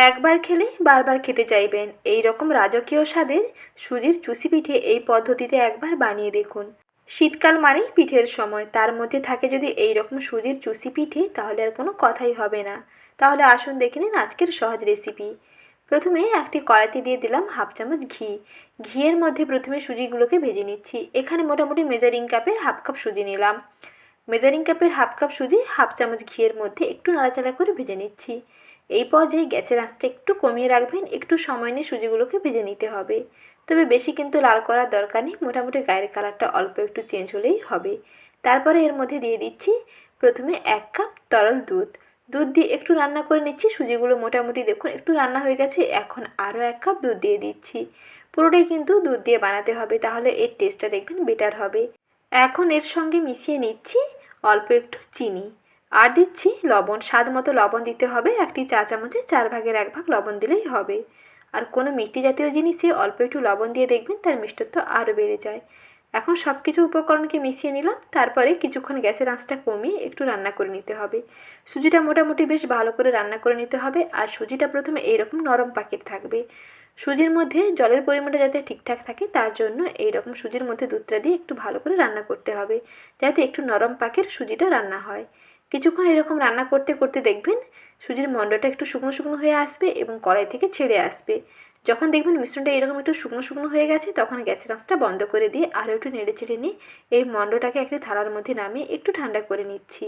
একবার খেলে বারবার খেতে চাইবেন। এই রকম রাজকীয় স্বাদের সুজির চুষি পিঠে এই পদ্ধতিতে একবার বানিয়ে দেখুন। শীতকাল মানেই পিঠের সময়। তার মধ্যে থাকে যদি এই রকম সুজির চুষি পিঠে, তাহলে আর কোনো কথাই হবে না। তাহলে আসুন দেখে নিন আজকের সহজ রেসিপি। প্রথমে একটি কড়াইতে দিয়ে দিলাম হাফ চামচ ঘি। ঘিয়ের মধ্যে প্রথমে সুজিগুলোকে ভেজে নিচ্ছি। এখানে মোটামুটি মেজারিং কাপের হাফ কাপ সুজি নিলাম। মেজারিং কাপের হাফ কাপ সুজি হাফ চামচ ঘিয়ের মধ্যে একটু নাড়াচাড়া করে ভেজে নিচ্ছি। এই পর্যায়ে গ্যাসের আঁচটা একটু কমিয়ে রাখবেন, একটু সময় নিয়ে সুজিগুলোকে ভেজে নিতে হবে। তবে বেশি কিন্তু লাল করার দরকার নেই, মোটামুটি গায়ের কালারটা অল্প একটু চেঞ্জ হলেই হবে। তারপরে এর মধ্যে দিয়ে দিচ্ছি প্রথমে এক কাপ তরল দুধ। দুধ দিয়ে একটু রান্না করে নিচ্ছি, সুজিগুলো মোটামুটি দেখুন একটু রান্না হয়ে গেছে, এখন আরও এক কাপ দুধ দিয়ে দিচ্ছি। পুরোটাই কিন্তু দুধ দিয়ে বানাতে হবে, তাহলে এর টেস্টটা দেখবেন বেটার হবে। এখন এর সঙ্গে মিশিয়ে নিচ্ছি অল্প একটু চিনি। আর দিচ্ছি লবণ। স্বাদ মতো লবণ দিতে হবে। একটি চা চামচে চার ভাগের এক ভাগ লবণ দিলেই হবে। আর কোনো মিষ্টি জাতীয় জিনিসে অল্প একটু লবণ দিয়ে দেখবেন তার মিষ্টত্ব আরও বেড়ে যায়। এখন সব কিছু উপকরণকে মিশিয়ে নিলাম। তারপরে কিছুক্ষণ গ্যাসের আঁচটা কমিয়ে একটু রান্না করে নিতে হবে। সুজিটা মোটামুটি বেশ ভালো করে রান্না করে নিতে হবে। আর সুজিটা প্রথমে এইরকম নরম পাকেট থাকবে। সুজির মধ্যে জলের পরিমাণটা যাতে ঠিকঠাক থাকে তার জন্য এই রকম সুজির মধ্যে দুধটা দিয়ে একটু ভালো করে রান্না করতে হবে। যাতে একটু নরম পাকের সুজিটা রান্না হয়। কিছুক্ষণ এরকম রান্না করতে করতে দেখবেন সুজির মণ্ডটা একটু শুকনো শুকনো হয়ে আসবে এবং কড়াই থেকে ছেড়ে আসবে। যখন দেখবেন মিশ্রণটা এরকম একটু শুকনো শুকনো হয়ে গেছে, তখন গ্যাসের আঁচটা বন্ধ করে দিয়ে আরও একটু নেড়ে চেড়ে নিয়ে এই মণ্ডটাকে একটি থালার মধ্যে নামিয়ে একটু ঠান্ডা করে নিচ্ছি।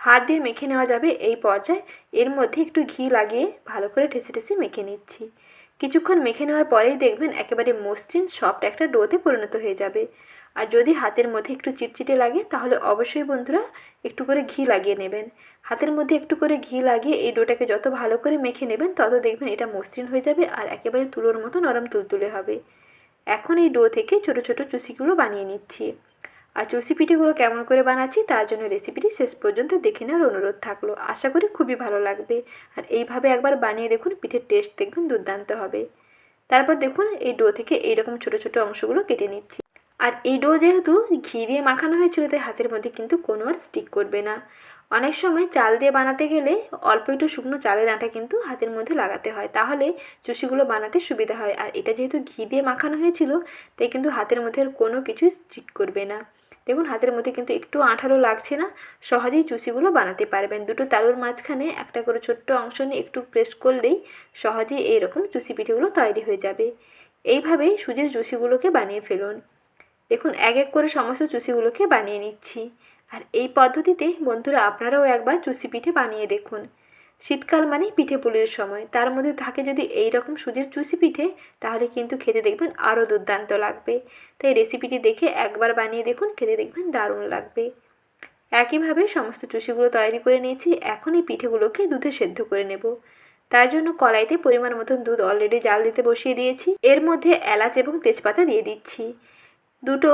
হাত দিয়ে মেখে নেওয়া যাবে এই পর্যায়ে। এর মধ্যে একটু ঘি লাগিয়ে ভালো করে ঠেসে ঠেসে মেখে নিচ্ছি। কিছুক্ষণ মেখে নেওয়ার পরেই দেখবেন একেবারে মসৃণ, সফট একটা ডোতে পরিণত হয়ে যাবে। আর যদি হাতের মধ্যে একটু চিটচিটে লাগে, তাহলে অবশ্যই বন্ধুরা একটু করে ঘি লাগিয়ে নেবেন। হাতের মধ্যে একটু করে ঘি লাগিয়ে এই ডোটাকে যত ভালো করে মেখে নেবেন, তত দেখবেন এটা মসৃণ হয়ে যাবে আর একেবারে তুলোর মতো নরম তুলতুলে হবে। এখন এই ডো থেকে ছোট ছোট চুষিগুলো বানিয়ে নিচ্ছি। আর চুষি পিঠেগুলো কেমন করে বানাচ্ছি, তার জন্য রেসিপিটি শেষ পর্যন্ত দেখে নেওয়ার অনুরোধ থাকল। আশা করি খুবই ভালো লাগবে। আর এইভাবে একবার বানিয়ে দেখুন, পিঠের টেস্ট দেখবেন দুর্দান্ত হবে। তারপর দেখুন, এই ডো থেকে এইরকম ছোট ছোট অংশগুলো কেটে নিচ্ছি। আর এই ডো যেহেতু ঘি দিয়ে মাখানো হয়েছিল, তাই হাতের মধ্যে কিন্তু কোনো আর স্টিক করবে না। অনেক সময় চাল দিয়ে বানাতে গেলে অল্প একটু শুকনো চালের আটা কিন্তু হাতের মধ্যে লাগাতে হয়, তাহলে চুষিগুলো বানাতে সুবিধা হয়। আর এটা যেহেতু ঘি দিয়ে মাখানো হয়েছিল, তাই কিন্তু হাতের মধ্যে আর কোনো কিছুই স্টিক করবে না। দেখুন, হাতের মধ্যে কিন্তু একটু আঠালো লাগছে না, সহজেই চুষিগুলো বানাতে পারবেন। দুটো তালুর মাঝখানে একটা করে ছোট্ট অংশ নিয়ে একটু প্রেস করলেই সহজেই এইরকম চুষি পিঠেগুলো তৈরি হয়ে যাবে। এইভাবেই সুজির চুষিগুলোকে বানিয়ে ফেলুন। দেখুন, এক এক করে সমস্ত চুষিগুলোকে বানিয়ে নিচ্ছি। আর এই পদ্ধতিতে বন্ধুরা আপনারাও একবার চুষি পিঠে বানিয়ে দেখুন। শীতকাল মানেই পিঠে পুলির সময়। তার মধ্যে থাকে যদি এই রকম সুজির চুষি পিঠে, তাহলে কিন্তু খেতে দেখবেন আরও দুর্দান্ত লাগবে। তাই রেসিপিটি দেখে একবার বানিয়ে দেখুন, খেতে দেখবেন দারুণ লাগবে। একইভাবে সমস্ত চুষিগুলো তৈরি করে নিয়েছি। এখন এই পিঠেগুলোকে দুধে সেদ্ধ করে নেব। তার জন্য কড়াইতে পরিমাণ মতন দুধ অলরেডি জাল দিতে বসিয়ে দিয়েছি। এর মধ্যে এলাচ এবং তেজপাতা দিয়ে দিচ্ছি। দুটো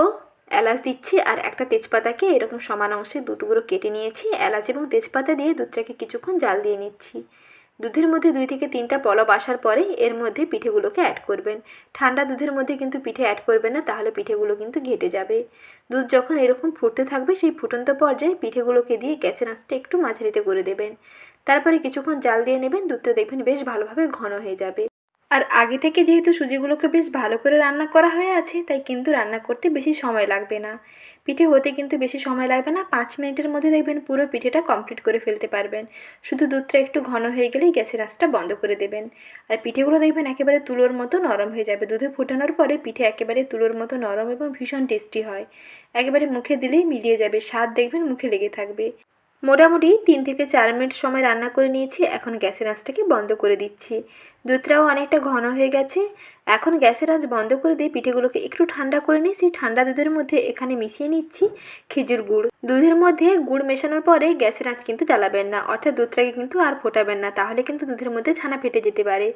এলাচ দিচ্ছি আর একটা তেজপাতাকে এরকম সমান অংশে দুটুকরো কেটে নিয়েছি। এলাচ এবং তেজপাতা দিয়ে দুধটাকে কিছুক্ষণ জাল দিয়ে নিচ্ছি। দুধের মধ্যে দুই থেকে তিনটা পলব আসার পরে এর মধ্যে পিঠেগুলোকে অ্যাড করবেন। ঠান্ডা দুধের মধ্যে কিন্তু পিঠে অ্যাড করবেন না, তাহলে পিঠেগুলো কিন্তু ঘেটে যাবে। দুধ যখন এরকম ফুটতে থাকবে, সেই ফুটন্ত পর্যায়ে পিঠেগুলোকে দিয়ে গ্যাসের আঁচটা একটু মাঝারিতে করে দেবেন। তারপরে কিছুক্ষণ জাল দিয়ে নেবেন, দুধটা দেখবেন বেশ ভালোভাবে ঘন হয়ে যাবে। আর আগে থেকে যেহেতু সুজিগুলোকে বেশ ভালো করে রান্না করা হয়ে আছে, তাই কিন্তু রান্না করতে বেশি সময় লাগবে না। পিঠে হতে কিন্তু বেশি সময় লাগবে না, পাঁচ মিনিটের মধ্যে দেখবেন পুরো পিঠেটা কমপ্লিট করে ফেলতে পারবেন। শুধু দুধটা একটু ঘন হয়ে গেলেই গ্যাসের আঁচটা বন্ধ করে দেবেন। আর পিঠেগুলো দেখবেন একেবারে তুলোর মতো নরম হয়ে যাবে। দুধে ফোটানোর পরে পিঠে একেবারে তুলোর মতো নরম এবং ভীষণ টেস্টি হয়। একেবারে মুখে দিলেই মিলিয়ে যাবে, স্বাদ দেখবেন মুখে লেগে থাকবে। মোটামুটি তিন থেকে চার মিনিট সময় রান্না করে নিয়েছি, এখন গ্যাসের আঁচটাকে বন্ধ করে দিচ্ছি। দুধটাও অনেকটা ঘন হয়ে গেছে। এখন গ্যাসের আঁচ বন্ধ করে দিয়ে পিঠেগুলোকে একটু ঠান্ডা করে নিয়ে সেই ঠান্ডা দুধের মধ্যে এখানে মিশিয়ে নিচ্ছি খেজুর গুড়। দুধের মধ্যে গুড় মেশানোর পরে গ্যাসের আঁচ কিন্তু জ্বালাবেন না, অর্থাৎ দুধটাকে কিন্তু আর ফোটাবেন না, তাহলে কিন্তু দুধের মধ্যে ছানা ফেটে যেতে পারে।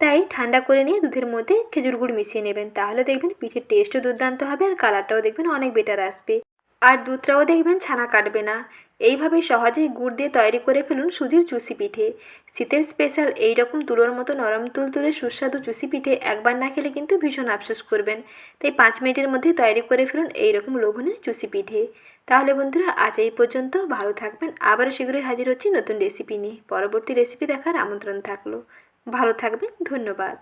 তাই ঠান্ডা করে নিয়ে দুধের মধ্যে খেজুর গুড় মিশিয়ে নেবেন। তাহলে দেখবেন পিঠের টেস্টও দুর্দান্ত হবে আর কালারটাও দেখবেন অনেক বেটার আসবে। আর দুধটাও দেখবেন ছানা কাটবে না। এইভাবে সহজেই গুড় দিয়ে তৈরি করে ফেলুন সুজির চুষি পিঠে। শীতের স্পেশাল এই রকম তুলোর মতো নরম তুলতুলে সুস্বাদু চুষি পিঠে একবার না খেলে কিন্তু ভীষণ আফসোস করবেন। তাই পাঁচ মিনিটের মধ্যে তৈরি করে ফেলুন এই রকম লোভনীয় চুষি পিঠে। তাহলে বন্ধুরা, আজ এই পর্যন্ত। ভালো থাকবেন। আবারও শীঘ্রই হাজির হচ্ছি নতুন রেসিপি নিয়ে। পরবর্তী রেসিপি দেখার আমন্ত্রণ থাকল। ভালো থাকবেন। ধন্যবাদ।